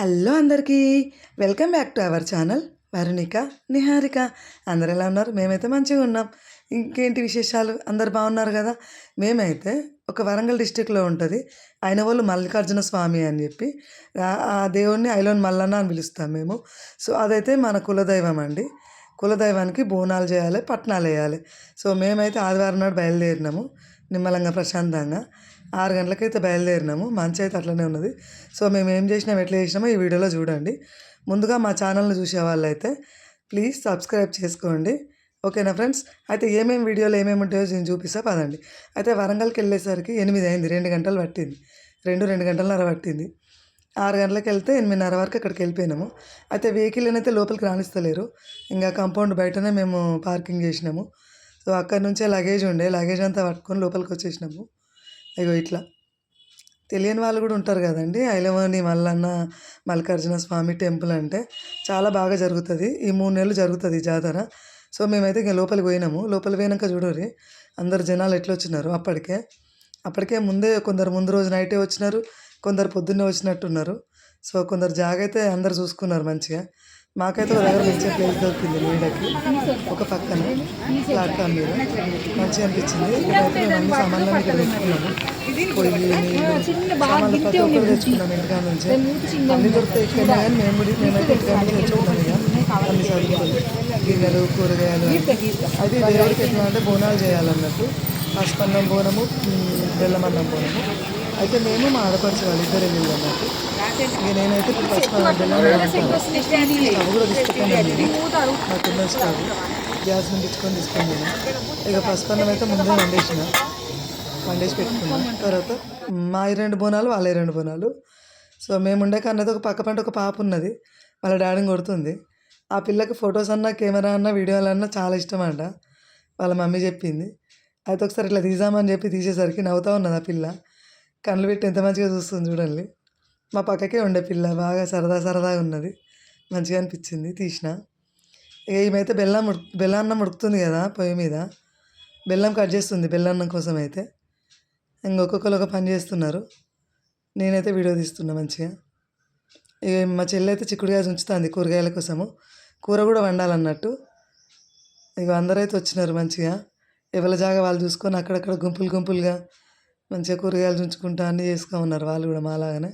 Hello అందరికీ. Welcome back to our channel Varunika Niharika. అందరు ఎలా ఉన్నారు? మేమైతే మంచిగా ఉన్నాం. ఇంకేంటి విశేషాలు? అందరు బాగున్నారు కదా? మేమైతే ఒక వరంగల్ డిస్టిక్లో ఉంటుంది. ఆయన వాళ్ళు మల్లికార్జున స్వామి అని చెప్పి ఆ- దేవుణ్ణి ఐలోన్ మల్లన్న అని పిలుస్తాం మేము. సో అదైతే మన కులదైవం అండి. కులదైవానికి బోనాలు చేయాలి పట్నాలు వేయాలి. సో మేమైతే ఆదివారం నాడు బయలుదేరినాము. నిమ్మలంగా ప్రశాంతంగా. ఆరు గంటలకైతే బయలుదేరినాము. మంచి అయితే అట్లనే ఉన్నది. సో మేము ఏం చేసినాం ఎట్లా చేసినామో ఈ వీడియోలో చూడండి. ముందుగా మా ఛానల్ని చూసే వాళ్ళైతే ప్లీజ్ సబ్స్క్రైబ్ చేసుకోండి. ఓకేనా ఫ్రెండ్స్? అయితే ఏమేమి వీడియోలు ఏమేమి ఉంటాయో నేను చూపిస్తా. పదండి. అయితే వరంగల్కి వెళ్ళేసరికి ఎనిమిది అయింది. రెండు గంటలు పట్టింది. రెండు రెండు గంటలన్నర పట్టింది. ఆరు గంటలకు వెళ్తే ఎనిమిదిన్నర వరకు అక్కడికి వెళ్ళిపోయినాము. అయితే వెహికల్ అయితే లోపలికి రాణిస్తలేరు ఇంకా కాంపౌండ్ బయటనే మేము పార్కింగ్ చేసినాము. సో అక్కడి నుంచే లగేజ్ ఉండే. లగేజ్ అంతా పట్టుకొని లోపలికి వచ్చేసినాము. ఇగో ఇట్లా. తెలియని వాళ్ళు కూడా ఉంటారు కదండి. ఐలవాణి మల్లన్న మల్లికార్జున స్వామి టెంపుల్ అంటే చాలా బాగా జరుగుతుంది. ఈ మూడు నెలలు జరుగుతుంది ఈ జాతర. సో మేమైతే ఇంకా లోపలికి పోయినాము. లోపలికి పోయినాక చూడరి అందరు జనాలు ఎట్లా వచ్చినారు అప్పటికే. అప్పటికే ముందే కొందరు ముందు రోజు నైటే వచ్చినారు కొందరు పొద్దున్నే వచ్చినట్టున్నారు. సో కొందరు జాగ అయితే అందరు చూసుకున్నారు మంచిగా. మాకైతే ఒక దగ్గర మంచిగా ప్లేస్ దొరికింది నీడకి. ఒక పక్కన ప్లాట్ఫామ్ మీద. మంచిగా అనిపించింది. ఇక్కడైతే మేము అన్ని సామాన్లన్నీ ఇక్కడ తెచ్చుకున్నాము పొయ్యి నీళ్ళు సామాన్లు ప్రతి ఒక్కరు తెచ్చుకున్నాము ఇంటికా నుంచి. అన్ని దొరికితే ఇక్కడ కానీ మేము మేమైతే ఇంటికా నుంచి తెచ్చుకున్నాము ఇక. అన్ని సరుకులు గిన్నెలు కూరగాయలు. అయితే దేవుడికి ఎట్లా అంటే బోనాలు చేయాలన్నట్టు. పసుపన్నం బోనము బెల్లమన్నం బోనము. అయితే మేము మా ఆడపడుచు వాళ్ళు ఇద్దరు వెళ్ళి అన్నట్టు ఇక నేనైతే ఇప్పుడు కూడా తీసుకుంటాను నాకున్న స్టవ్ గ్యాస్ ముట్టించుకొని తీసుకున్నాను ఇక పసుపన్నం అయితే ముందే వండేసిన. వండేసి పెట్టుకున్నాం. తర్వాత మా ఈ రెండు బోనాలు వాళ్ళ రెండు బోనాలు. సో మేము ఉండే కన్నది ఒక పక్క పంట ఒక పాప ఉన్నది. వాళ్ళ డాడీని కొడుతుంది. ఆ పిల్లకి ఫొటోస్ అన్నా కెమెరా అన్నా వీడియోలు అన్నా చాలా ఇష్టం అంట. వాళ్ళ మమ్మీ చెప్పింది. అయితే ఒకసారి ఇట్లా తీసామని చెప్పి తీసేసరికి నవ్వుతూ ఉన్నది ఆ పిల్ల. కళ్ళు పెట్టి ఎంత మంచిగా చూస్తుంది చూడండి. మా పక్కకే ఉండే పిల్ల బాగా సరదా సరదాగా ఉన్నది. మంచిగా అనిపించింది తీసిన. ఇక ఏమైతే బెల్లం ఉడుకు బెల్లాన్నం ఉడుకుతుంది కదా పొయ్యి మీద. బెల్లం కట్ చేస్తుంది బెల్లన్నం కోసం అయితే. ఇంకొకరు ఒక పని చేస్తున్నారు. నేనైతే వీడియో తీస్తున్నా మంచిగా. ఇక మా చెల్లి అయితే చిక్కుడుగా ఉంచుతుంది కూరగాయల కోసము. కూర కూడా వండాలన్నట్టు. ఇక అందరైతే వచ్చినారు మంచిగా. ఎవరి జాగా వాళ్ళు చూసుకొని అక్కడక్కడ గుంపులు గుంపులుగా మంచిగా కూరగాయలు ఉంచుకుంటా అన్నీ చేసుకో ఉన్నారు వాళ్ళు కూడా మాలాగానే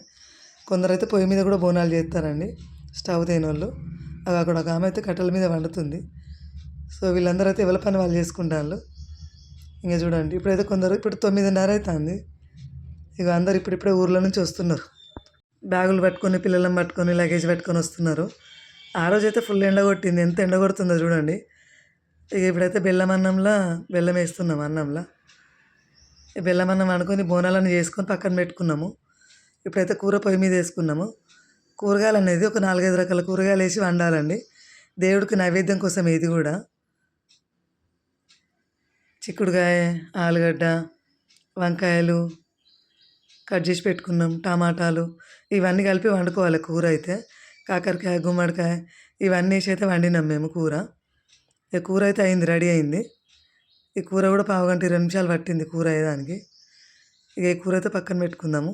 కొందరైతే పొయ్యి మీద కూడా బోనాలు చేస్తారండి స్టవ్ తేని వాళ్ళు అవి అక్కడ ఒక ఆమె అయితే కట్టెల మీద వండుతుంది. సో వీళ్ళందరూ అయితే ఎవరి పని వాళ్ళు చేసుకుంటారు ఇంకా చూడండి ఇప్పుడైతే కొందరు ఇప్పుడు తొమ్మిదిన్నర అవుతుంది ఇక అందరు ఇప్పుడిప్పుడే ఊర్లో నుంచి వస్తున్నారు. బ్యాగులు పట్టుకొని పిల్లలను పట్టుకొని లగేజ్ పట్టుకొని వస్తున్నారు. ఆ రోజు అయితే ఫుల్ ఎండ కొట్టింది. ఎంత ఎండ కొడుతుందో చూడండి. ఇక ఇప్పుడైతే బెల్లం అన్నంలో బెల్లం వేస్తున్నాం అన్నంలో. బెల్లమన్నం బెల్లం బోనాలను చేసుకొని పక్కన పెట్టుకున్నాము. ఇప్పుడైతే కూర పొయ్యి మీద వేసుకున్నాము. కూరగాయలు అనేది ఒక నాలుగైదు రకాల కూరగాయలు వేసి వండాలండి. దేవుడికి నైవేద్యం కోసం ఇది కూడా. చిక్కుడుకాయ ఆలుగడ్డ వంకాయలు కట్ చేసి పెట్టుకున్నాం టమాటాలు ఇవన్నీ కలిపి వండుకోవాలి కూర అయితే. కాకరకాయ గుమ్మడికాయ ఇవన్నీ వేసి అయితే వండినాం మేము కూర. కూర అయితే అయింది రెడీ అయింది. ఈ కూర కూడా పావు గంట ఇరవై నిమిషాలు పట్టింది కూర అయ్యేదానికి. ఇక ఈ కూర అయితే పక్కన పెట్టుకుందాము.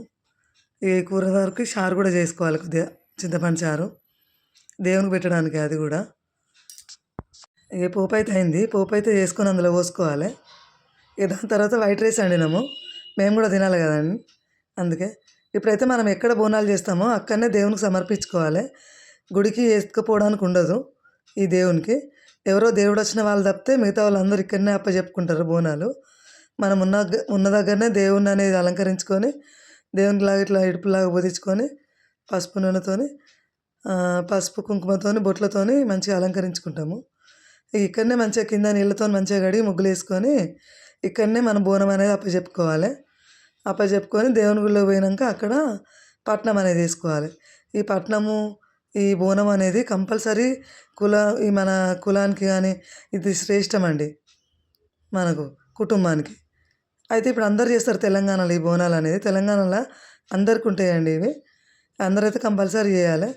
ఇక ఈ కూర వరకు చారు కూడా చేసుకోవాలి కొద్దిగా చింతపండు చారు. దేవునికి పెట్టడానికి అది కూడా. ఇక పోపు అయితే అయింది. పోపు అయితే చేసుకొని అందులో పోసుకోవాలి. ఇక దాని తర్వాత వైట్ రైస్ వండినాము. మేము కూడా తినాలి కదండి. అందుకే ఇప్పుడైతే మనం ఎక్కడ బోనాలు చేస్తామో అక్కడనే దేవునికి సమర్పించుకోవాలి. గుడికి వేసుకుపోవడానికి ఉండదు ఈ దేవునికి. ఎవరో దేవుడు వచ్చిన వాళ్ళు తప్పితే మిగతా వాళ్ళందరూ ఇక్కడనే అప్పచెప్పుకుంటారు బోనాలు. మనం ఉన్న ఉన్న దగ్గరనే దేవుణ్ణి అనేది అలంకరించుకొని దేవునిలాగా ఇట్లా ఇడుపులాగా బోధించుకొని పసుపు నూనెతోని పసుపు కుంకుమతోని బొట్లతోని మంచిగా అలంకరించుకుంటాము. ఇక్కడనే మంచిగా కింద నీళ్ళతో మంచిగా కడిగి ముగ్గులు వేసుకొని ఇక్కడనే మనం బోనం అనేది అప్పచెప్పుకోవాలి. అప్పచెప్పుకొని దేవుని గుడిలో పోయినాక అక్కడ పట్నం అనేది వేసుకోవాలి. ఈ పట్నము ఈ బోనం అనేది కంపల్సరీ కుల ఈ మన కులానికి కానీ ఇది శ్రేష్టం అండి మనకు కుటుంబానికి. అయితే ఇప్పుడు అందరు చేస్తారు తెలంగాణలో ఈ బోనాలు అనేది. తెలంగాణలో అందరికి ఉంటాయండి ఇవి. అందరైతే కంపల్సరీ చేయాలి.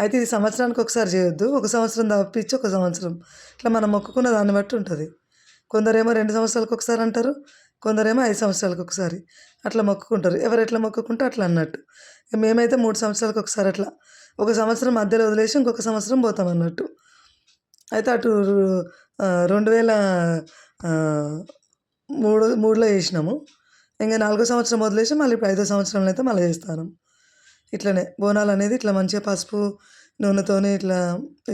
అయితే ఇది సంవత్సరానికి ఒకసారి చేయొద్దు. ఒక సంవత్సరం తప్పించి ఒక సంవత్సరం. ఇట్లా మనం మొక్కుకున్న దాన్ని బట్టి ఉంటుంది. కొందరేమో రెండు సంవత్సరాలకు ఒకసారి అంటారు. కొందరేమో ఐదు సంవత్సరాలకు ఒకసారి అట్లా మొక్కుకుంటారు. ఎవరు ఎట్లా మొక్కుకుంటే అట్లా అన్నట్టు. మేమైతే మూడు సంవత్సరాలకు ఒకసారి అట్లా ఒక సంవత్సరం మధ్యలో వదిలేసి ఇంకొక సంవత్సరం పోతాం అన్నట్టు. అయితే అటు రెండు వేల మూడు మూడులో చేసినాము. ఇంకా నాలుగో సంవత్సరం వదిలేసి మళ్ళీ ఇప్పుడు ఐదో సంవత్సరంలో అయితే మళ్ళీ చేస్తాను. ఇట్లనే బోనాలు అనేది ఇట్లా మంచిగా పసుపు నూనెతోని ఇట్లా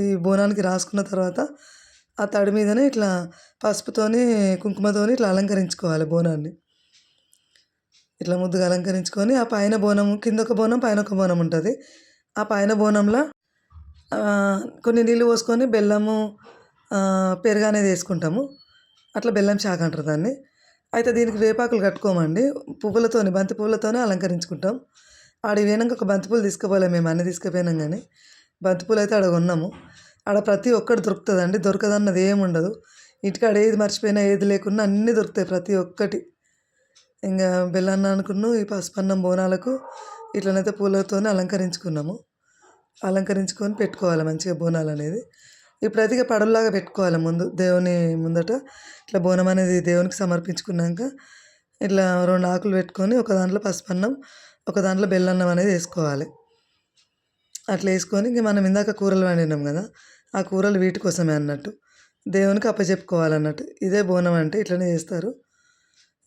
ఈ బోనానికి రాసుకున్న తర్వాత ఆ తడి మీదనే ఇట్లా పసుపుతోని కుంకుమతోని ఇట్లా అలంకరించుకోవాలి బోనాన్ని. ఇట్లా ముద్దుగా అలంకరించుకొని ఆ పైన బోనం కింద ఒక బోనం పైన ఒక బోనం ఉంటుంది. ఆ పైన బోనంలో కొన్ని నీళ్ళు పోసుకొని బెల్లము పెరుగు అనేది వేసుకుంటాము. అట్లా బెల్లం శాఖ అంటారు దాన్ని. అయితే దీనికి వేపాకులు కట్టుకోమండి. పువ్వులతోని బంతి పువ్వులతోనే అలంకరించుకుంటాం. ఆడ పోయినాక ఒక బంతి పూలు తీసుకుపోలే మేము అన్నీ తీసుకుపోయినాం కానీ. బంతి పూలు అయితే ఆడ కొన్నాము. ఆడ ప్రతి ఒక్కటి దొరుకుతుందండి. దొరకదన్నది ఏమి ఉండదు. ఇంటికాడ ఏది మర్చిపోయినా ఏది లేకున్నా అన్నీ దొరుకుతాయి ప్రతి ఒక్కటి. ఇంకా బెల్లన్న అనుకున్నాం ఈ పసుపన్నం బోనాలకు. ఇట్లనైతే పూలతోనే అలంకరించుకున్నాము. అలంకరించుకొని పెట్టుకోవాలి మంచిగా బోనాలు అనేది. ఇప్పుడైతే ఇక పడవలాగా పెట్టుకోవాలి ముందు దేవుని ముందట. ఇట్లా బోనం అనేది దేవునికి సమర్పించుకున్నాక ఇట్లా రెండు ఆకులు పెట్టుకొని ఒక దాంట్లో పసుపన్నం ఒక దాంట్లో బెల్లన్నం అనేది వేసుకోవాలి. అట్లా వేసుకొని ఇంక మనం ఇందాక కూరలు వండినాం కదా ఆ కూరలు వీటి కోసమే అన్నట్టు. దేవునికి అప్పచెప్పుకోవాలన్నట్టు ఇదే బోనం అంటే ఇట్లనే చేస్తారు.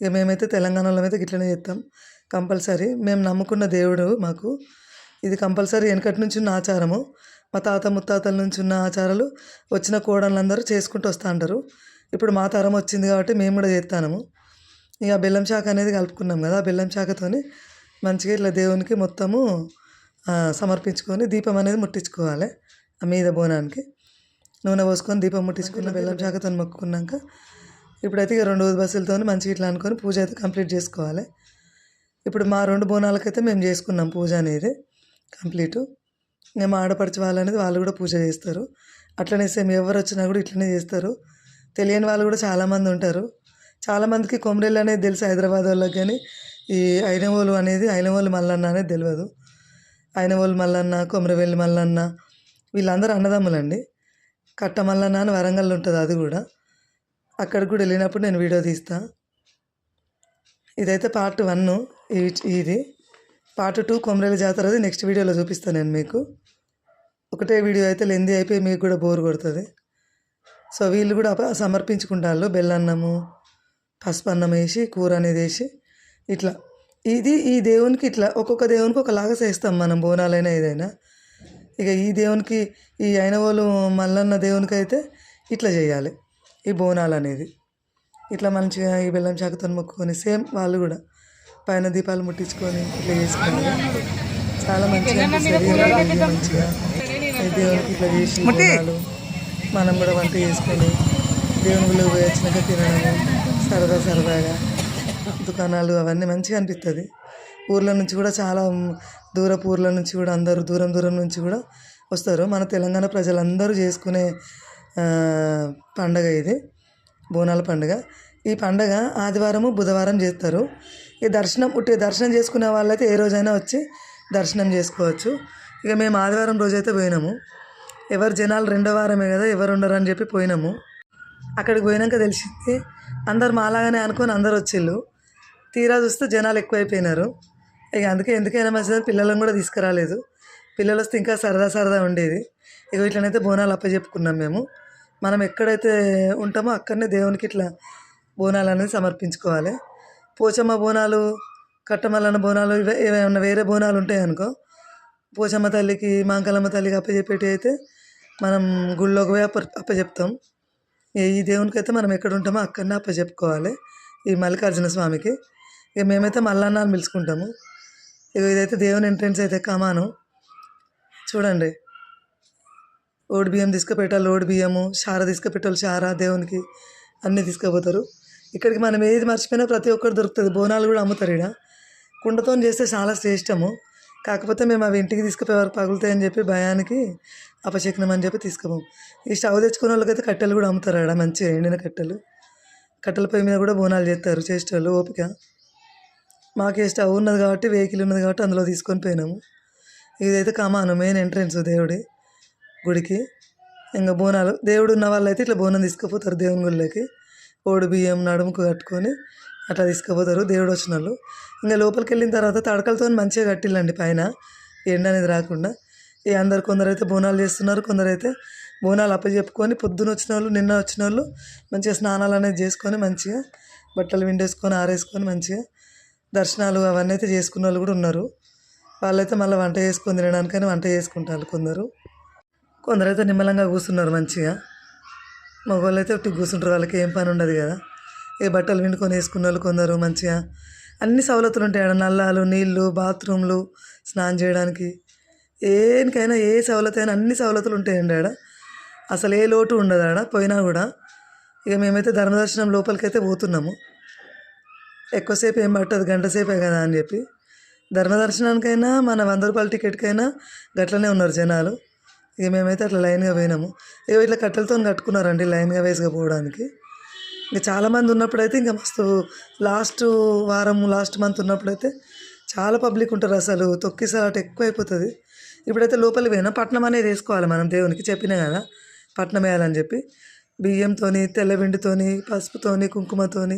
ఇక మేమైతే తెలంగాణలో అయితే ఇట్లనే చేస్తాం. కంపల్సరీ. మేము నమ్ముకున్న దేవుడు మాకు. ఇది కంపల్సరీ వెనకటి నుంచి ఉన్న ఆచారము. మా తాత ముత్తాతల నుంచి ఉన్న ఆచారాలు వచ్చిన కోడళ్ళందరూ చేసుకుంటూ వస్తూ ఉంటారు ఇప్పుడు మా తరం వచ్చింది కాబట్టి మేము కూడా చేస్తాము ఇక బెల్లం శాఖ అనేది కలుపుకున్నాం కదా ఆ బెల్లం శాఖతోని మంచిగా ఇట్లా దేవునికి మొత్తము సమర్పించుకొని దీపం అనేది ముట్టించుకోవాలి ఆ మీద బోనానికి. నూనె పోసుకొని దీపం ముట్టించుకున్న బెల్లం శాఖతో మొక్కుకున్నాక ఇప్పుడైతే ఇక రెండు బస్సులతో మంచిగా ఇట్లా అనుకొని పూజ అయితే కంప్లీట్ చేసుకోవాలి. ఇప్పుడు మా రెండు బోనాలకైతే మేము చేసుకున్నాం పూజ అనేది కంప్లీట్. మేము మా ఆడపడిచే వాళ్ళు అనేది వాళ్ళు కూడా పూజ చేస్తారు. అట్లనే సేమ్ ఎవరు వచ్చినా కూడా ఇట్లనే చేస్తారు. తెలియని వాళ్ళు కూడా చాలామంది ఉంటారు. చాలామందికి కొమరెళ్ళు అనేది తెలుసు హైదరాబాద్ వాళ్ళకి కానీ ఈ ఐనవోలు అనేది ఐనవోలు మల్లన్న అనేది తెలియదు ఐనవోలు మల్లన్న కొమరవెల్లి మల్లన్న వీళ్ళందరూ అన్నదమ్ములండి. కట్ట మల్లన్న అని వరంగల్ ఉంటుంది అది కూడా. అక్కడికి కూడా వెళ్ళినప్పుడు నేను వీడియో తీస్తాను ఇదైతే పార్ట్ వన్ ఇది పార్ట్ టూ కొమరేల జాతరది నెక్స్ట్ వీడియోలో చూపిస్తాను నేను మీకు. ఒకటే వీడియో అయితే లెంది అయిపోయి మీకు కూడా బోర్ కొడుతుంది. సో వీళ్ళు కూడా సమర్పించుకుంటారు బెల్లన్నము పసుపు అన్నం వేసి కూర అనేది వేసి ఇట్లా. ఇది ఈ దేవునికి ఇట్లా ఒక్కొక్క దేవునికి ఒకలాగా చేస్తాం మనం బోనాలైనా ఏదైనా. ఇక ఈ దేవునికి ఈ అయినవోలు మల్లన్న దేవునికి అయితే ఇట్లా చేయాలి. ఈ బోనాలు అనేది ఇట్లా మంచిగా ఈ బెల్లం చాకుతో మొక్కుకొని సేమ్ వాళ్ళు కూడా పైన దీపాలు ముట్టించుకొని ఇట్లా చేసుకోవాలి చాలా మంచిగా అనిపిస్తుంది. మంచిగా దేవునికి ఇట్లా చేసి మనం కూడా వంట చేసుకొని దేవుని గుళ్ళకి పోయి వచ్చినాక తినడము సరదా సరదాగా దుకాణాలు అవన్నీ మంచిగా అనిపిస్తుంది. ఊర్ల నుంచి కూడా చాలా దూరపు ఊర్ల నుంచి కూడా అందరూ దూరం దూరం నుంచి కూడా వస్తారు. మన తెలంగాణ ప్రజలందరూ చేసుకునే పండగ ఇది బోనాల పండుగ. ఈ పండగ ఆదివారము బుధవారం చేస్తారు. ఈ దర్శనం ఉట్టి దర్శనం చేసుకునే వాళ్ళైతే ఏ రోజైనా వచ్చి దర్శనం చేసుకోవచ్చు. ఇక మేము ఆదివారం రోజైతే పోయినాము. ఎవరు జనాలు రెండో వారమే కదా ఎవరు ఉండరు అని చెప్పి పోయినాము. అక్కడికి పోయినాక తెలిసింది అందరు మాలాగానే అనుకొని అందరు వచ్చిళ్ళు. తీరా చూస్తే జనాలు ఎక్కువైపోయినారు. ఇక అందుకే ఎందుకైనా మంచిదని పిల్లలను కూడా తీసుకురాలేదు. పిల్లలు వస్తే ఇంకా సరదా సరదా ఉండేది. ఇక ఇట్లనైతే బోనాలు అప్పచెప్పుకున్నాం మేము. మనం ఎక్కడైతే ఉంటామో అక్కడనే దేవునికి ఇట్లా బోనాలు అనేది సమర్పించుకోవాలి. పోచమ్మ బోనాలు కట్టమల్లన్న బోనాలు ఇవే ఏమైనా వేరే బోనాలు ఉంటాయి అనుకో పోచమ్మ తల్లికి మాంకలమ్మ తల్లికి అప్పచెప్పేటి అయితే మనం గుళ్ళోకి పోయి అప్ప అప్పచెప్తాం. ఈ- ఈ దేవునికి అయితే మనం ఎక్కడ ఉంటామో అక్కడనే అప్పచెప్పుకోవాలి ఈ మల్లికార్జున స్వామికి. ఇక మేమైతే మల్లన్న అని పిలుచుకుంటాము. ఇక ఇదైతే దేవుని ఎంట్రెన్స్ అయితే కమాను. చూడండి. ఓడి బియ్యం తీసుకుపెట్టాలి ఓడి బియ్యము షార తీసుకుపెట్టాలి షార దేవునికి అన్నీ తీసుకుపోతారు. ఇక్కడికి మనం ఏది మర్చిపోయినా ప్రతి ఒక్కరు దొరుకుతుంది. బోనాలు కూడా అమ్ముతారు ఇక్కడ కుండతో చేస్తే చాలా శ్రేష్టము. కాకపోతే మేము అవి ఇంటికి తీసుకుపోయేవారు పగులుతాయని చెప్పి భయానికి అపశకునం అని చెప్పి తీసుకుపోం ఈ స్టవ్ తెచ్చుకునే వాళ్ళకైతే కట్టెలు కూడా అమ్ముతారు ఆడ మంచిగా ఎండిన కట్టెలు. కట్టెల పొయ్యి మీద కూడా బోనాలు చేస్తారు చేసేటోళ్ళు ఓపిక. మాకే స్టవ్ ఉన్నది కాబట్టి వెహికల్ ఉన్నది కాబట్టి అందులో తీసుకొని పోయినాము. ఇదైతే కమాను మెయిన్ ఎంట్రన్స్ దేవుడి గుడికి. ఇంకా బోనాలు దేవుడు ఉన్న వాళ్ళు అయితే ఇట్లా బోనం తీసుకుపోతారు దేవుని గుళ్ళకి. కోడి బియ్యం నడుముకు కట్టుకొని అట్లా తీసుకుపోతారు. దేవుడు వచ్చిన వాళ్ళు ఇంకా లోపలికి వెళ్ళిన తర్వాత తడకలతో మంచిగా కట్టిల్లండి పైన. ఎండ అనేది రాకుండా. ఈ అందరు కొందరు అయితే బోనాలు చేస్తున్నారు కొందరు అయితే బోనాలు అప్పచెప్పుకొని పొద్దున వచ్చిన వాళ్ళు నిన్న వచ్చిన వాళ్ళు మంచిగా స్నానాలు అనేది చేసుకొని మంచిగా బట్టలు విండేసుకొని ఆరేసుకొని మంచిగా దర్శనాలు అవన్నీ అయితే చేసుకున్న వాళ్ళు కూడా ఉన్నారు. వాళ్ళైతే మళ్ళీ వంట చేసుకొని తినడానికైనా వంట చేసుకుంటారు కొందరు. కొందరైతే నిమ్మలంగా కూర్చున్నారు మంచిగా. మగవాళ్ళు అయితే ఒట్టి కూర్చుంటారు వాళ్ళకి ఏం పని ఉండదు కదా. ఏ బట్టలు విండుకొని వేసుకున్న వాళ్ళు కొందరు మంచిగా అన్ని సవలతులు ఉంటాయి ఆడ నల్లాలు నీళ్ళు బాత్రూమ్లు స్నానం చేయడానికి. ఏనికైనా ఏ సవలత అయినా అన్ని సవలతులు ఉంటాయండి ఆడ. అసలు ఏ లోటు ఉండదు ఆడ పోయినా కూడా. ఇక మేమైతే ధర్మదర్శనం లోపలికైతే పోతున్నాము. ఎక్కువసేపు ఏం పట్టదు గంట సేపే కదా అని చెప్పి. ధర్మదర్శనానికైనా మన వంద రూపాయల టికెట్కైనా గట్లనే ఉన్నారు జనాలు. ఇక మేమైతే అట్లా లైన్గా పోయినాము. ఇక ఇట్లా కట్టెలతో కట్టుకున్నారండి లైన్గా వేసుగా పోవడానికి. ఇంకా చాలామంది ఉన్నప్పుడైతే ఇంకా మస్తు లాస్ట్ వారం లాస్ట్ మంత్ ఉన్నప్పుడైతే చాలా పబ్లిక్ ఉంటారు అసలు తొక్కిసలాట ఎక్కువ అయిపోతుంది ఇప్పుడైతే లోపలికి పోయినా పట్నం అనేది వేసుకోవాలి మనం దేవునికి చెప్పినా కదా పట్నం వేయాలని చెప్పి. బియ్యంతోని తెల్లబిండితోని పసుపుతోని కుంకుమతోని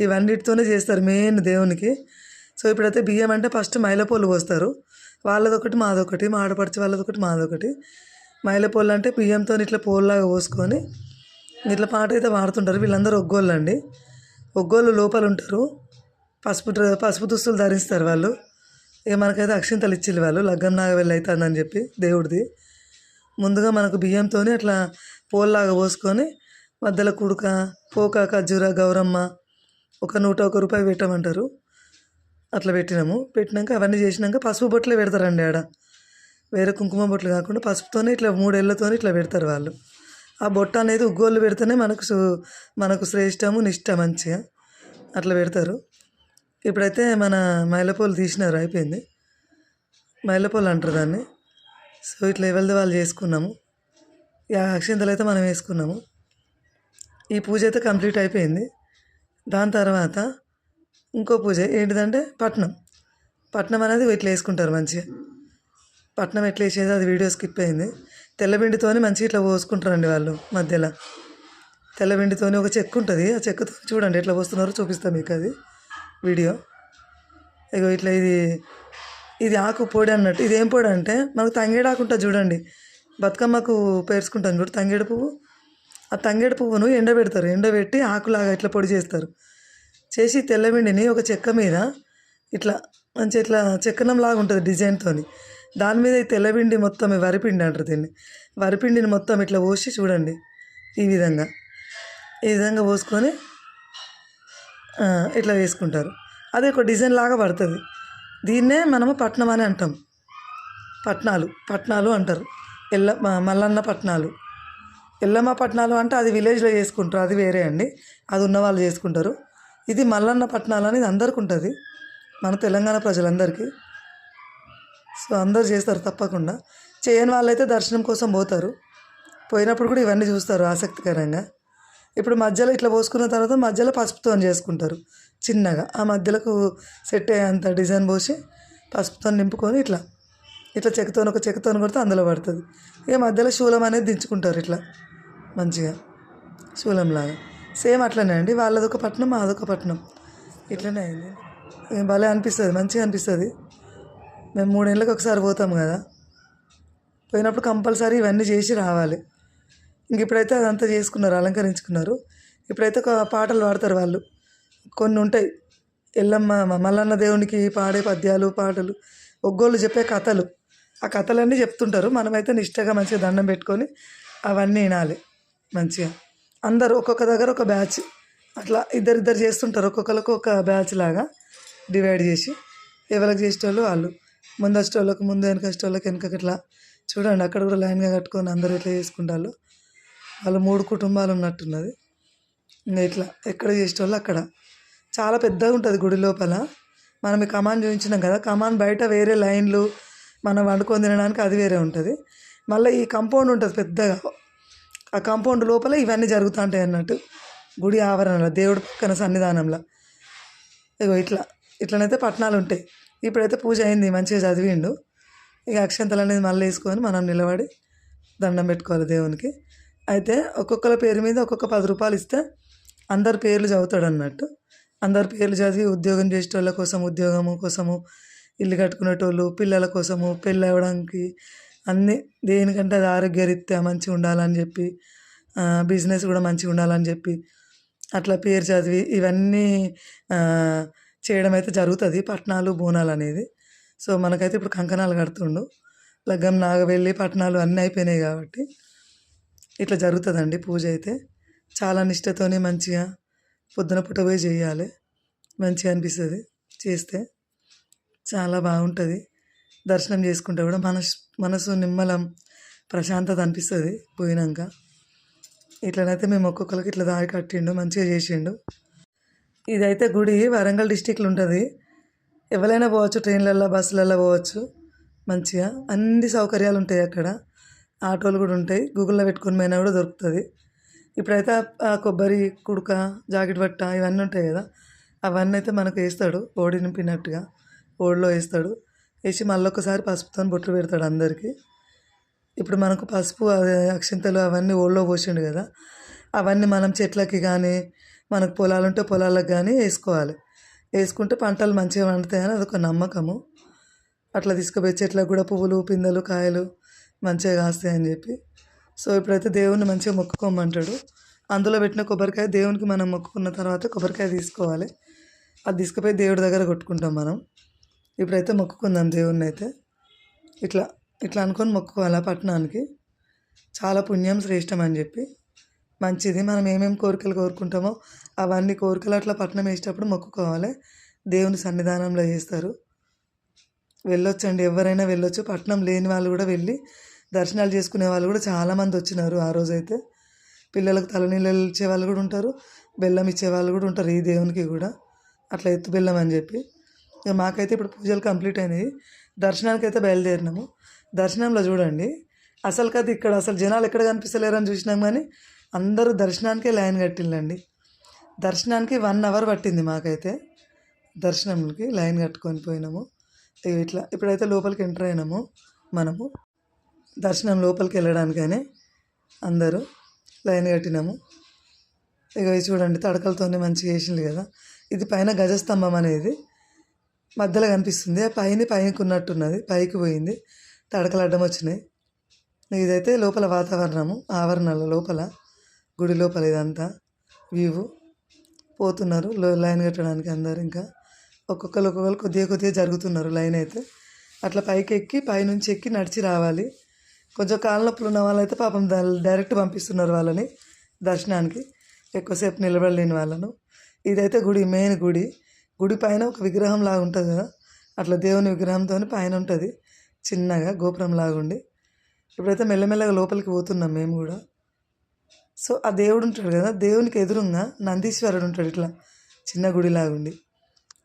ఇవన్నిటితోనే చేస్తారు మెయిన్ దేవునికి. సో ఇప్పుడైతే బియ్యం అంటే ఫస్ట్ మైలపోలు పోస్తారు. వాళ్ళదొకటి మాదొకటి మా ఆడపడిచే వాళ్ళదొకటి మాదొకటి. మైలపూలు అంటే బియ్యంతో ఇట్లా పోల్లాగా పోసుకొని ఇట్లా పాట అయితే పాడుతుంటారు. వీళ్ళందరూ ఒగ్గోళ్ళు అండి ఒగ్గోళ్ళు లోపల ఉంటారు. పసుపు పసుపు దుస్తులు ధరిస్తారు వాళ్ళు. ఇక మనకైతే అక్షింతలు ఇచ్చిల్లు వాళ్ళు. లగ్గం నాగవెల్లి అవుతుందని చెప్పి దేవుడిది. ముందుగా మనకు బియ్యంతో అట్లా పోల్లాగా పోసుకొని మధ్యలో కుడుక పోక ఖర్జూర గౌరమ్మ ఒక నూట ఒక రూపాయి పెట్టమంటారు. అట్లా పెట్టినాము. పెట్టినాక అవన్నీ చేసినాక పసుపు బొట్లే పెడతారండి ఆడ. వేరే కుంకుమ బొట్లు కాకుండా పసుపుతోనే ఇట్లా మూడేళ్ళతోనే ఇట్లా పెడతారు వాళ్ళు. ఆ బొట్ట అనేది ఉగ్గోళ్ళు పెడితేనే మనకు మనకు శ్రేష్టము నిష్ట మంచిగా అట్లా పెడతారు. ఇప్పుడైతే మన మైలపూలు తీసినారు అయిపోయింది. మైలపూలు అంటారు దాన్ని. సో ఇట్లా ఎవరిది వాళ్ళు చేసుకున్నాము. ఈ అక్షింతలు అయితే మనం వేసుకున్నాము. ఈ పూజ అయితే కంప్లీట్ అయిపోయింది. దాని తర్వాత ఇంకో పూజ ఏంటిదంటే పట్నం. పట్నం అనేది ఇట్లా వేసుకుంటారు మంచిగా. పట్నం ఎట్లా వేసేది అది వీడియో స్కిప్ అయింది. తెల్లబిండితోని మంచిగా ఇట్లా పోసుకుంటారండి వాళ్ళు మధ్యలో. తెల్లబిండితోని ఒక చెక్క ఉంటుంది. ఆ చెక్కతో చూడండి ఎట్లా పోస్తున్నారో చూపిస్తాను మీకు అది వీడియో. ఇగో ఇట్లా ఇది ఇది ఆకు పొడి అన్నట్టు. ఇది ఏం పొడి అంటే మనకు తంగేడు ఉంటుంది చూడండి. బతుకమ్మకు పేర్చుకుంటాం చూడు తంగేడు పువ్వు. ఆ తంగేడు పువ్వును ఎండబెడతారు. ఎండబెట్టి ఆకులాగా ఇట్లా పొడి చేస్తారు. చేసి తెల్లబిండిని ఒక చెక్క మీద ఇట్లా మంచి ఇట్లా చెక్కనంలాగా ఉంటుంది డిజైన్తోని. దాని మీద ఈ తెల్లపిండి మొత్తం వరిపిండి అంటారు దీన్ని. వరిపిండిని మొత్తం ఇట్లా పోసి చూడండి ఈ విధంగా. ఈ విధంగా పోసుకొని ఇట్లా వేసుకుంటారు. అది ఒక డిజైన్ లాగా పడుతుంది. దీన్నే మనము పట్నం అని అంటాం. పట్నాలు పట్నాలు అంటారు. ఎల్ల మల్లన్న పట్నాలు. ఎల్లమ్మ పట్నాలు అంటే అది విలేజ్లో చేసుకుంటారు అది వేరే అండి. అది ఉన్న వాళ్ళు చేసుకుంటారు. ఇది మల్లన్న పట్నాలు అనేది అందరికి ఉంటుంది మన తెలంగాణ ప్రజలందరికీ. సో అందరు చేస్తారు తప్పకుండా. చేయని వాళ్ళైతే దర్శనం కోసం పోతారు. పోయినప్పుడు కూడా ఇవన్నీ చూస్తారు ఆసక్తికరంగా. ఇప్పుడు మధ్యలో ఇట్లా పోసుకున్న తర్వాత మధ్యలో పసుపుతో చేసుకుంటారు. చిన్నగా. ఆ మధ్యలోకి సెట్ అయ్యేంత డిజైన్ పోసి పసుపుతో నింపుకొని ఇట్లా. ఇట్లా చెక్కతో ఒక చెక్కతో కొడితే అందులో పడుతుంది. ఇక మధ్యలో శూలం అనేది దించుకుంటారు ఇట్లా. మంచిగా. శూలంలాగా. సేమ్ అట్లనే అండి. వాళ్ళదొక పట్నం మాదొక పట్నం. ఇట్లనే అయింది. భలే అనిపిస్తుంది. మంచిగా అనిపిస్తుంది. మేము మూడేళ్ళకి ఒకసారి పోతాం కదా. పోయినప్పుడు కంపల్సరీ ఇవన్నీ చేసి రావాలి. ఇంక ఇప్పుడైతే అదంతా చేసుకున్నారు అలంకరించుకున్నారు. ఇప్పుడైతే ఒక పాటలు పాడతారు వాళ్ళు. కొన్ని ఉంటాయి. ఎల్లమ్మ మల్లన్న దేవునికి పాడే పద్యాలు పాటలు. ఒగ్గోళ్ళు చెప్పే కథలు. ఆ కథలన్నీ చెప్తుంటారు. మనమైతే నిష్టగా మంచిగా దండం పెట్టుకొని అవన్నీ వినాలి మంచిగా. అందరూ ఒక్కొక్క దగ్గర ఒక బ్యాచ్. అట్లా ఇద్దరిద్దరు చేస్తుంటారు. ఒక్కొక్కరికి ఒక బ్యాచ్ లాగా డివైడ్ చేసి ఎవరికి చేసేటోళ్ళు వాళ్ళు. ముందు వచ్చేటోళ్ళకి ముందు వెనక వచ్చేటోళ్ళకి వెనకకి ఇట్లా చూడండి అక్కడ కూడా లైన్గా కట్టుకొని అందరూ ఇట్లా చేసుకుంటారు. వాళ్ళు మూడు కుటుంబాలు ఉన్నట్టున్నది. ఇంకా ఇట్లా ఎక్కడ చేసేటోళ్ళు అక్కడ. చాలా పెద్దగా ఉంటుంది గుడి లోపల. మనం ఈ కమాన్ చూపించినాం కదా కమాన్ బయట వేరే లైన్లు మనం వండుకొని తినడానికి అది వేరే ఉంటుంది. మళ్ళీ ఈ కంపౌండ్ ఉంటుంది పెద్దగా. ఆ కంపౌండ్ లోపల ఇవన్నీ జరుగుతూ ఉంటాయి అన్నట్టు. గుడి ఆవరణలో దేవుడి పక్కన సన్నిధానంలో. ఇగో ఇట్లా ఇట్లనైతే పట్టణాలు ఉంటాయి. ఇప్పుడైతే పూజ అయింది మంచిగా చదివిండు. ఇక అక్షంతలు అనేది మళ్ళీ వేసుకొని మనం నిలబడి దండం పెట్టుకోవాలి దేవునికి. అయితే ఒక్కొక్కరి పేరు మీద ఒక్కొక్క పది రూపాయలు ఇస్తే అందరి పేర్లు చదువుతాడు అన్నట్టు అందరి పేర్లు చదివి ఉద్యోగం చేసేటోళ్ళ కోసం ఉద్యోగము కోసము ఇల్లు కట్టుకునేటోళ్ళు పిల్లల కోసము పెళ్ళి అవ్వడానికి అన్నీ దేనికంటే అది ఆరోగ్యరీత్యా మంచిగా ఉండాలని చెప్పి బిజినెస్ కూడా మంచిగా ఉండాలని చెప్పి అట్లా పేరు చదివి ఇవన్నీ చేయడం అయితే జరుగుతుంది పట్నాలు బోనాలు అనేది సో మనకైతే ఇప్పుడు కంకణాలు కడుతుండు. లగ్గం నాగవెళ్ళి పట్నాలు అన్నీ అయిపోయినాయి కాబట్టి ఇట్లా జరుగుతుందండి పూజ అయితే. చాలా నిష్టతోనే మంచిగా పొద్దున పూట పోయి చేయాలి. మంచిగా అనిపిస్తుంది చేస్తే. చాలా బాగుంటుంది. దర్శనం చేసుకుంటే కూడా మనసు మనసు నిమ్మలం ప్రశాంతత అనిపిస్తుంది పోయినాక. ఇట్లనైతే మేము ఒక్కొక్కరికి ఇట్లా దారి కట్టిండు మంచిగా చేసిండు. ఇదైతే గుడి వరంగల్ డిస్టిక్లో ఉంటుంది. ఎవరైనా పోవచ్చు ట్రైన్లలో బస్సులలో పోవచ్చు. మంచిగా అన్ని సౌకర్యాలు ఉంటాయి అక్కడ. ఆటోలు కూడా ఉంటాయి. గూగుల్లో పెట్టుకుని పోయినా కూడా దొరుకుతుంది. ఇప్పుడైతే ఆ- కొబ్బరి కుడక జాకెట్ బట్ట ఇవన్నీ ఉంటాయి కదా. అవన్నీ అయితే మనకు వేస్తాడు. ఓడి నింపినట్టుగా ఓడిలో వేస్తాడు. వేసి మళ్ళీ ఒకసారి పసుపుతో బొట్లు పెడతాడు అందరికీ. ఇప్పుడు మనకు పసుపు అక్షింతలు అవన్నీ ఓళ్ళో పోసిండు కదా. అవన్నీ మనం చెట్లకి కానీ మనకు పొలాలు ఉంటే పొలాలకు కానీ వేసుకోవాలి. వేసుకుంటే పంటలు మంచిగా పండుతాయని అదొక నమ్మకము. అట్లా తీసుకుపోయి చెట్లకు కూడా పువ్వులు పిందెలు కాయలు మంచిగా కాస్తాయని చెప్పి. సో ఇప్పుడైతే దేవుణ్ణి మంచిగా మొక్కుకోమంటాడు. అందులో పెట్టిన కొబ్బరికాయ దేవునికి మనం మొక్కుకున్న తర్వాత కొబ్బరికాయ తీసుకోవాలి. అది తీసుకుపోయి దేవుడి దగ్గర కొట్టుకుంటాం మనం. ఇప్పుడైతే మొక్కుకుందాం దేవుణ్ణి అయితే ఇట్లా ఇట్లా అనుకొని మొక్కుకోవాలి పట్టణానికి. చాలా పుణ్యం శ్రేష్టం అని చెప్పి. మంచిది. మనం ఏమేమి కోరికలు కోరుకుంటామో అవన్నీ కోరికలు అట్లా పట్టణం వేసేటప్పుడు మొక్కుకోవాలి. దేవుని సన్నిధానంలో చేస్తారు. వెళ్ళొచ్చండి. ఎవరైనా వెళ్ళొచ్చు. పట్టణం లేని వాళ్ళు కూడా వెళ్ళి దర్శనాలు చేసుకునే వాళ్ళు కూడా చాలామంది వచ్చినారు ఆ రోజైతే. పిల్లలకు తలనీళ్ళు ఇచ్చే వాళ్ళు కూడా ఉంటారు. బెల్లం ఇచ్చే వాళ్ళు కూడా ఉంటారు ఈ దేవునికి కూడా. అట్లా ఎత్తు బెల్లం అని చెప్పి. ఇక మాకైతే ఇప్పుడు పూజలు కంప్లీట్ అయినాయి. దర్శనానికి అయితే బయలుదేరినాము. దర్శనంలో చూడండి. అసలు కదా ఇక్కడ అసలు జనాలు ఎక్కడ కనిపిస్తలేరని చూసినాం కానీ అందరూ దర్శనానికే లైన్ కట్టిల్లండి. దర్శనానికి వన్ అవర్ పట్టింది మాకైతే. దర్శనంకి లైన్ కట్టుకొని పోయినాము. ఇట్లా ఇప్పుడైతే లోపలికి ఎంటర్ అయినాము మనము. దర్శనం లోపలికి వెళ్ళడానికనే అందరూ లైన్ కట్టినాము. ఇక చూడండి తడకలతోనే మంచిగా వేసింది కదా. ఇది పైన గజస్తంభం అనేది మధ్యలో కనిపిస్తుంది. ఆ పైన పైకి ఉన్నట్టున్నది పైకి పోయింది. తడకలు అడ్డం వచ్చినాయి. ఇదైతే లోపల వాతావరణము ఆవరణాల లోపల. గుడి లోపల ఇదంతా వ్యూ పోతున్నారు లైన్ కట్టడానికి అందరు ఇంకా ఒక్కొక్కరు ఒక్కొక్కరు కొద్దిగా కొద్దిగా జరుగుతున్నారు లైన్ అయితే. అట్లా పైకి ఎక్కి పైనుంచి ఎక్కి నడిచి రావాలి. కొంచెం కాళ్ళ నొప్పులు ఉన్న వాళ్ళైతే పాపం ద- డైరెక్ట్ పంపిస్తున్నారు వాళ్ళని దర్శనానికి. ఎక్కువసేపు నిలబడలేని వాళ్ళను. ఇదైతే గుడి మెయిన్ గుడి. గుడి పైన ఒక విగ్రహం లాగా ఉంటుంది కదా? అట్లా దేవుని విగ్రహంతో పైన ఉంటుంది. చిన్నగా గోపురం లాగా ఉండి ఇప్పుడైతే మెల్లమెల్లగా లోపలికి పోతున్నాం మేము కూడా. సో ఆ దేవుడు ఉంటాడు కదా దేవునికి ఎదురుగా నందీశ్వరుడు ఉంటాడు ఇట్లా చిన్న గుడిలాగా ఉండి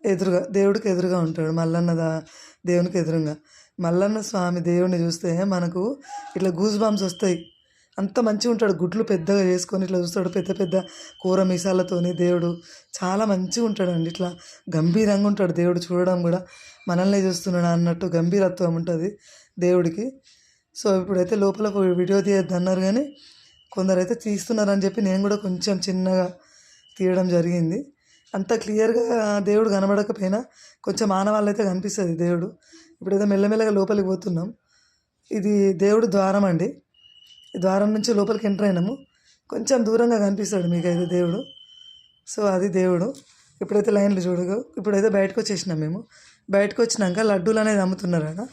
ఎదురుగా దేవుడికి ఎదురుగా ఉంటాడు మల్లన్న దా దేవునికి ఎదురుగా. మల్లన్న స్వామి దేవుడిని చూస్తే మనకు ఇట్లా గూస్ బాంబ్స్ వస్తాయి. అంత మంచిగా ఉంటాడు గుడ్లు పెద్దగా చేసుకొని ఇట్లా చూస్తాడు పెద్ద పెద్ద కూర మీసాలతోని దేవుడు చాలా మంచిగా ఉంటాడండి ఇట్లా. గంభీరంగా ఉంటాడు దేవుడు చూడడం కూడా. మనల్ని చూస్తున్నాడు అన్నట్టు గంభీరత్వం ఉంటుంది దేవుడికి. సో ఇప్పుడైతే లోపల వీడియో తీయద్దు అన్నారు కానీ కొందరైతే తీస్తున్నారని చెప్పి నేను కూడా కొంచెం చిన్నగా తీయడం జరిగింది. అంత క్లియర్గా దేవుడు కనబడకపోయినా కొంచెం ఆనవాళ్ళు అయితే కనిపిస్తుంది దేవుడు. ఇప్పుడైతే మెల్లమెల్లగా లోపలికి పోతున్నాం. ఇది దేవుడు ద్వారం అండి. ఈ ద్వారం నుంచి లోపలికి ఎంటర్ అయినాము. కొంచెం దూరంగా కనిపిస్తాడు మీకు అయితే దేవుడు. సో అది దేవుడు. ఇప్పుడైతే లైన్లు చూడగా ఇప్పుడైతే బయటకు వచ్చేసినాం మేము. బయటకు వచ్చినాక లడ్డూలు అనేది అమ్ముతున్నారట.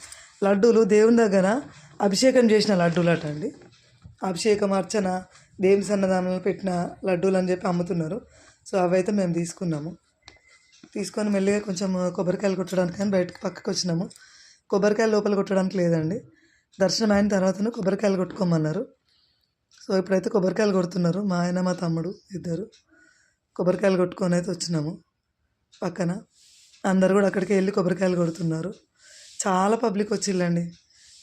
లడ్డూలు దేవుని దగ్గర అభిషేకం చేసిన లడ్డూలు అట అండి. అభిషేకం అర్చన దేవుని సన్నదానంలో పెట్టిన లడ్డూలు అని చెప్పి అమ్ముతున్నారు. సో అవైతే మేము తీసుకున్నాము. తీసుకొని మెల్లిగా కొంచెం కొబ్బరికాయలు కొట్టడానికి కానీ బయటకు పక్కకు వచ్చినాము. కొబ్బరికాయలు లోపల కొట్టడానికి లేదండి. దర్శనం అయిన తర్వాతనే కొబ్బరికాయలు కొట్టుకోమన్నారు. సో ఇప్పుడైతే కొబ్బరికాయలు కొడుతున్నారు. మా ఆయన మా తమ్ముడు ఇద్దరు. కొబ్బరికాయలు కొట్టుకొని అయితే వచ్చినాము పక్కన. అందరు కూడా అక్కడికి వెళ్ళి కొబ్బరికాయలు కొడుతున్నారు. చాలా పబ్లిక్ వచ్చిళ్ళండి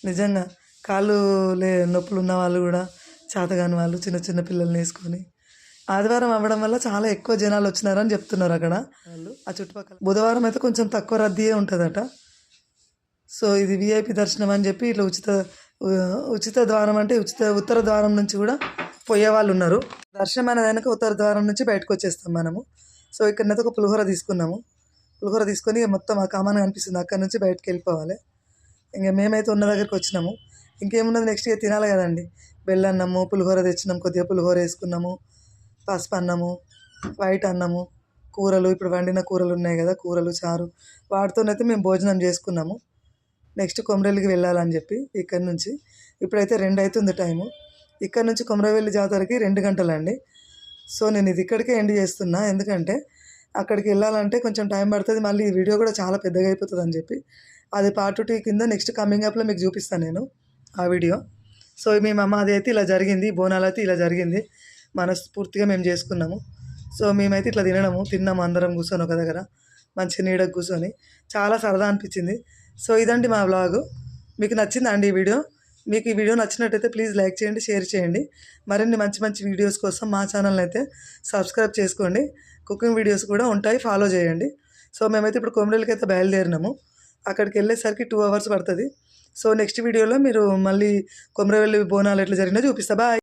నిజంగా కాళ్ళు లే నొప్పులు ఉన్న వాళ్ళు కూడా చేతగాని వాళ్ళు చిన్న చిన్న పిల్లల్ని వేసుకొని ఆదివారం అవ్వడం వల్ల చాలా ఎక్కువ జనాలు వచ్చినారని చెప్తున్నారు అక్కడ. వాళ్ళు? ఆ చుట్టుపక్కల బుధవారం అయితే కొంచెం తక్కువ రద్దీయే ఉంటుందట. సో ఇది విఐపి దర్శనం అని చెప్పి ఇట్లా ఉచిత ఉచిత ద్వారం అంటే ఉచిత ఉత్తర ద్వారం నుంచి కూడా పోయే వాళ్ళు ఉన్నారు. దర్శనం అనేది అయినాక ఉత్తర ద్వారం నుంచి బయటకు వచ్చేస్తాం మనము. సో ఇక్కడనైతే ఒక పులిహోర తీసుకున్నాము. పులిహోర తీసుకొని మొత్తం ఆ కామన్ కనిపిస్తుంది. అక్కడ నుంచి బయటకు వెళ్ళిపోవాలి. ఇంకా మేమైతే ఉన్న దగ్గరికి వచ్చినాము. ఇంకేమున్నది నెక్స్ట్ ఇక తినాలి కదండి. బెల్లన్నము పులిహోర తెచ్చినాము కొద్దిగా పులిహోర వేసుకున్నాము పసుపు అన్నము వైట్ అన్నము కూరలు ఇప్పుడు వండిన కూరలు ఉన్నాయి కదా కూరలు చారు వాటితోనైతే మేము భోజనం చేసుకున్నాము. నెక్స్ట్ కొమరవెల్లికి వెళ్ళాలని చెప్పి ఇక్కడ నుంచి. ఇప్పుడైతే రెండు అవుతుంది టైము ఇక్కడ నుంచి కొమరవెల్లి జాతరకి రెండు గంటలండి. సో నేను ఇది ఇక్కడికే ఎండ్ చేస్తున్నా. ఎందుకంటే అక్కడికి వెళ్ళాలంటే కొంచెం టైం పడుతుంది. మళ్ళీ ఈ వీడియో కూడా చాలా పెద్దగా అయిపోతుంది అని చెప్పి. అది పార్ట్ టూ కింద నెక్స్ట్ కమింగ్ అప్లో మీకు చూపిస్తాను నేను. ఆ వీడియో. సో మేము అమ్మ అదైతే అయితే ఇలా జరిగింది బోనాలు అయితే ఇలా జరిగింది. మనస్ఫూర్తిగా మేము చేసుకున్నాము. సో మేమైతే ఇట్లా తినడము తిన్నాము అందరం కూర్చొని ఒక దగ్గర మంచి నీడకు కూర్చొని. చాలా సరదా అనిపించింది. సో ఇదండి మా బ్లాగు మీకు నచ్చిందా అండి ఈ వీడియో? మీకు ఈ వీడియో నచ్చినట్టయితే ప్లీజ్ లైక్ చేయండి షేర్ చేయండి. మరిన్ని మంచి మంచి వీడియోస్ కోసం మా ఛానల్ని అయితే సబ్స్క్రైబ్ చేసుకోండి. కుకింగ్ వీడియోస్ కూడా ఉంటాయి ఫాలో చేయండి. సో మేమైతే ఇప్పుడు కొమిడలకి అయితే బయలుదేరినాము. అక్కడికి వెళ్ళేసరికి టూ అవర్స్ పడుతుంది. సో నెక్స్ట్ వీడియోలో మీరు మళ్ళీ కొమరవెల్లి బోనాలు ఎట్లా జరిగినా చూపిస్తా. బాయ్.